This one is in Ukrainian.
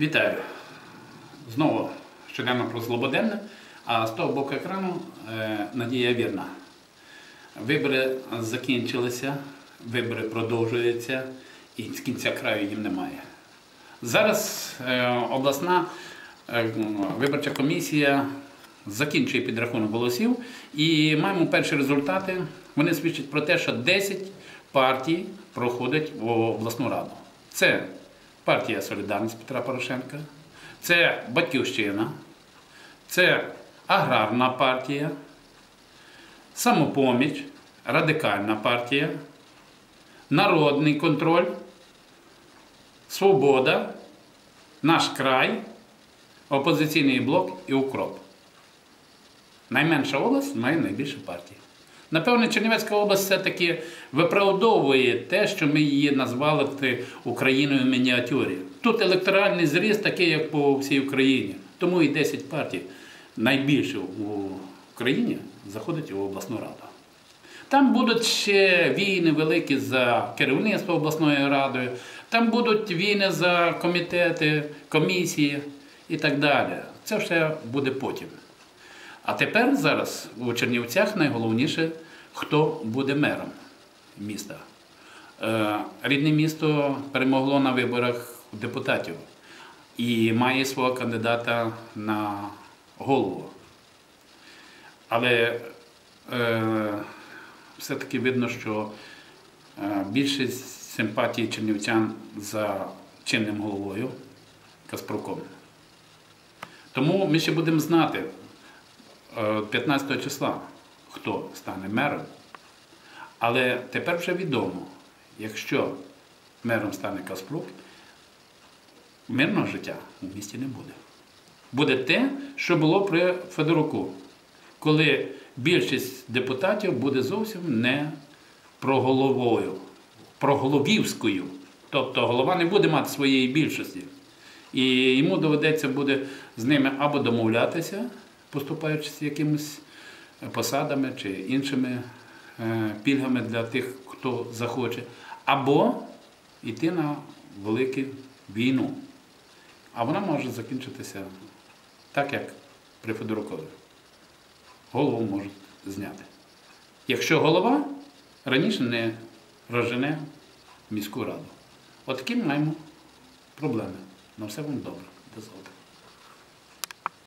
Вітаю! Знову щоденно про Злободенне, а з того боку екрану е, Надія Вірна. Вибори закінчилися, вибори продовжуються і з кінця краю їм немає. Зараз е, обласна е, виборча комісія закінчує підрахунок голосів і маємо перші результати. Вони свідчать про те, що 10 партій проходять в обласну раду. Це партія Солідарність Петра Порошенка, це Батьківщина, це Аграрна партія, Самопоміч, Радикальна партія, Народний контроль, Свобода, Наш край, Опозиційний блок і Укроп. Найменша область має найбільше партій. Напевне, Чернівецька область все-таки виправдовує те, що ми її назвали Україною в мініатюрі. Тут електоральний зріст такий, як по всій Україні. Тому і 10 партій найбільше в Україні заходить у обласну раду. Там будуть ще війни великі за керівництво обласною радою, там будуть війни за комітети, комісії і так далі. Це все буде потім. А тепер зараз у Чернівцях найголовніше, хто буде мером міста. Е, Рідне місто перемогло на виборах депутатів і має свого кандидата на голову. Але е, все-таки видно, що е, більшість симпатії чернівцян за чинним головою Каспруком. Тому ми ще будемо знати. 15 числа, хто стане мером. Але тепер вже відомо, якщо мером стане Каспрук, мирного життя у місті не буде. Буде те, що було при Федоруку, коли більшість депутатів буде зовсім не проголовою, проголовівською. Тобто голова не буде мати своєї більшості. І йому доведеться буде з ними або домовлятися поступаючи з якимись посадами чи іншими е, пільгами для тих, хто захоче, або йти на велику війну. А вона може закінчитися так, як при Федорукові. Голову можуть зняти. Якщо голова раніше не розжене міську раду. От такі маємо проблеми. На все вам добре. До завтра.